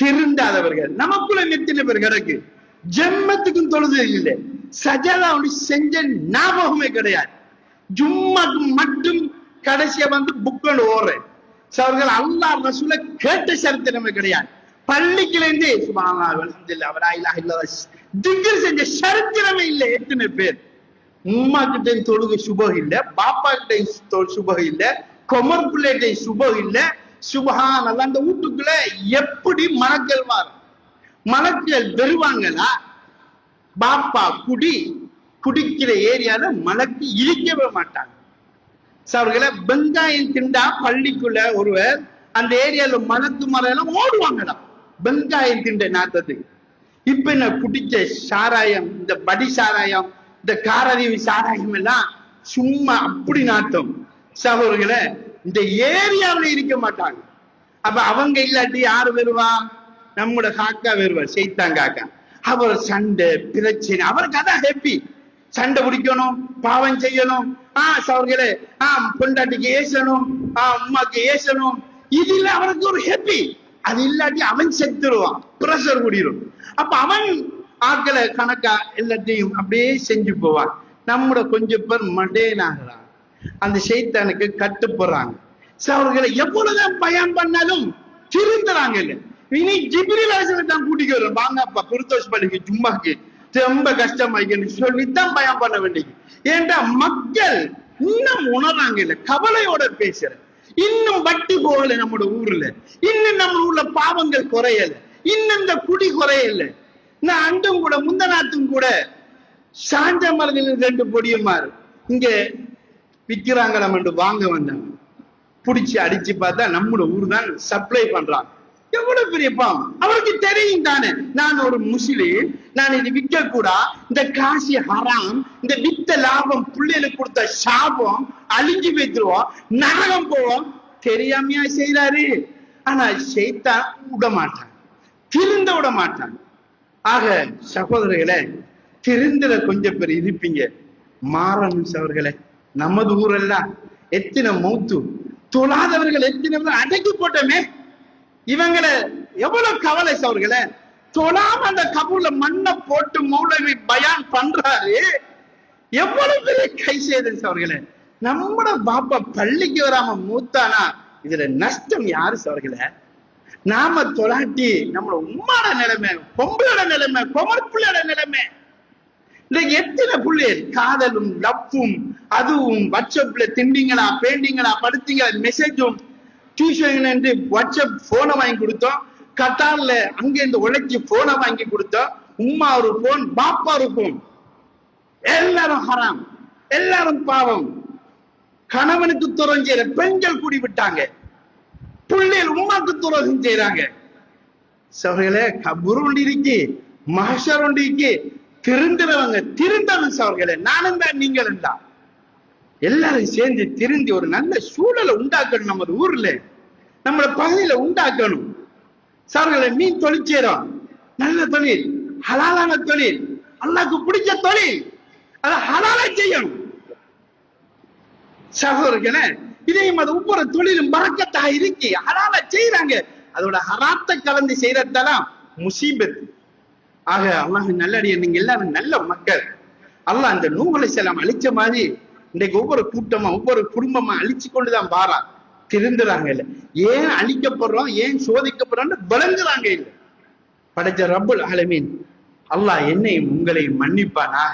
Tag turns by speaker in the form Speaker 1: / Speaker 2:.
Speaker 1: திருந்தாதவர்கள். நமக்குள்ள எத்தனை பேர் கிடக்கு. ஜென்மத்துக்கும் தொழுது இல்லை. சஜதா ஒன்று செஞ்ச ஞாபகமே கிடையாது. ஜும்மாக்கு மட்டும் கடைசியா வந்து புக்கன் ஓடுறேன். அவர்கள் அல்லாஹ் ரசூல கேட்ட சரித்திரமே கிடையாது. பள்ளிக்கிலேருந்து சுபானா அல்ஹம்துலில்லாஹ் வலா இலாஹ இல்லல்லாஹ் திக்ர் செஞ்ச சரித்திரமே இல்லை எத்தனை பேர்? உம்மா கிட்ட தொழுகு சுபம் இல்ல பாப்பா கிட்ட சுபம் இல்ல கொமர் பிள்ளைகிட்ட சுபம் இல்ல சுபஹான் அல்ல அந்த வீட்டுக்குள்ள எப்படி மலக்கள் மாறும்? மலக்கள் வருவாங்களா? பாப்பா குடி குடிக்கிற ஏரியால மலக்கு இழிக்கவே மாட்டாங்க. அவர்களை வெங்காயம் திண்டா பள்ளிக்குள்ள ஒருவர் அந்த ஏரியால மலக்கு மரம் எல்லாம் ஓடுவாங்களாம். வெங்காயம் திண்ட நாத்தத்துக்கு இப்ப என்ன குடிச்ச சாராயம் இந்த படி சாராயம் இந்த காரறிவு சாராயம் எல்லாம் சும்மா அப்படி நாட்டம் சகோதரர்களே இந்த ஏரியாவுல இருக்க மாட்டாங்க. அப்ப அவங்க இல்லாட்டி யாரு வருவா? நம்மட காக்கா வருவா செய்தான் காக்கா. அவர் சண்டை பிரச்சனை. அவருக்கு அதான் ஹாப்பி சண்டை பிடிக்கணும் பாவம் செய்யணும். ஆ சவர்களே ஆ பொண்டாட்டிக்கு ஏசணும் ஆ அம்மாக்கு ஏசணும். இது இல்ல அவனுக்கு ஒரு ஹாப்பி அது இல்லாட்டி அவன் செத்துருவான் பிரஷர் குடிரும். அப்ப அவன் ஆட்களை கணக்கா எல்லாத்தையும் அப்படியே செஞ்சு போவான். நம்மட கொஞ்சம் பேர் மடேனாகிறான் அந்த செய்தானுக்கு கட்டுப்படுறாங்க சோ, அவர்களை எவ்வளவுதான் பயம் பண்ணாலும் திருந்துறாங்க இல்ல இனி ஜிபிரி அலிசனை தான் கூட்டிக்கு வரும் வாங்கப்பா குருத்தோஷ் பள்ளிக்கு ஜும்மாக்கு ரொம்ப கஷ்டமாயிக்கன்னு சொல்லித்தான் பயம் பண்ண வேண்டியது. ஏன்டா மக்கள் இன்னும் உணர்றாங்க இல்ல கவலையோட பேசுற. இன்னும் வட்டி போகல நம்மளோட ஊர்ல. இன்னும் நம்ம ஊர்ல பாவங்கள் குறையல. இன்னும் இந்த குடி குறையல. நான் அண்டும் கூட முந்தநாத்தும் கூட சாஞ்ச மரங்களில் ரெண்டு பொடியுமாறு. இங்க விக்கிறாங்க நம்ம வாங்க வந்தாங்க. புடிச்சு அடிச்சு பார்த்தா நம்மளோட ஊர் தான் சப்ளை பண்றான் எவ்வளவு பெரிய பாவம். அவருக்கு தெரியும் தானே. நான் ஒரு முஸ்லீம் நான் இது விற்க கூடா இந்த காசி ஹராம். இந்த வித்த லாபம் பிள்ளைகளுக்கு கொடுத்த சாபம் அழிஞ்சு வைத்துருவோம் நரகம் போவோம். தெரியாமையா செய்யறாரு ஆனா செய்தா விட மாட்டான். திருந்த விட மாட்டான். ஆக சகோதரர்களே திருந்துல கொஞ்சம் பேர் இருப்பீங்க. மாறணும் அவர்களே நமது ஊரெல்லாம் எத்தனை மௌத்து? தொழாதவர்கள் எத்தனை அடக்கி போட்டோமே? இவங்களை எவ்வளவு கவலை அவர்களை? தொழாம அந்த கபூர்ல மண்ணை போட்டு மௌலவி பயான் பண்றாரு. எவ்வளவு பெரிய கை செய்தல் அவர்களே? நம்மட பாப்பா பள்ளிக்கு வராம மூத்தானா? இதுல நஷ்டம் யாரு அவர்களே? நாம தொலாட்டி நம்மள உம்மாட நிலைமை பொம்பளோட நிலைமை கொமர்ப்புள்ளோட நிலைமை. இன்னைக்கு எத்தனை புள்ளையர் காதலும் லவ்வும் அதுவும் வாட்ஸ்அப்ல திண்டிங்களா பெயிண்டிங்களா படுத்தீங்களா மெசேஜும் டியூஷன் வாட்ஸ்அப் போனை வாங்கி கொடுத்தோம். கட்டார்ல அங்க இருந்து உழைச்சி போனை வாங்கி கொடுத்தோம். உம்மா ஒரு போன் பாப்பா ஒரு போன் எல்லாரும் ஹராம். எல்லாரும் பாவம். கணவனுக்கு துரோகம் செய்யற பெண்கள் கூடி விட்டாங்க. பிள்ளைகள் உமாக்கு துரோகம் செய்யறாங்க சபையில கபுரு ஒன்று இருக்கு மகஷர் ஒன்று இருக்கு. திருந்துறவங்க திருந்தவன் அவர்களே. நானும் தான் நீங்களும் தான். எல்லாரும் சேர்ந்து திருந்தி ஒரு நல்ல சூழலை உண்டாக்கணும் நம்ம ஊர்ல. நம்ம பகுதியில உண்டாக்கணும். சார்களை மீன் தொழிற்சேரும் நல்ல தொழில் ஹலாலான தொழில் அல்லாக்கு பிடிச்ச தொழில். அதை ஹலாலா செய்யணும். சகோதரர்களே இதையும் அது ஒவ்வொரு தொழிலும் பறக்கத்தா இருக்கு. ஹலாலா செய்யறாங்க அதோட ஹராத்த கலந்து செய்யறதெல்லாம் முசீபத்து. ஆக அல்லாஹ் நல்லடிய நீங்க எல்லாரும் நல்ல மக்கள். அல்லாஹ் அந்த நூகலை செல்லாம் அழிச்ச மாதிரி இன்னைக்கு ஒவ்வொரு கூட்டமா ஒவ்வொரு குடும்பமா அழிச்சு கொண்டுதான் வாரா. திருந்துறாங்க இல்ல. ஏன் அழிக்கப்படுறோம் ஏன் சோதிக்கப்படுறோம்னு விளங்குறாங்க இல்ல. படைச்ச ரப்புல் ஆலமீன். அல்லாஹ் என்னையும் உங்களையும் மன்னிப்பானா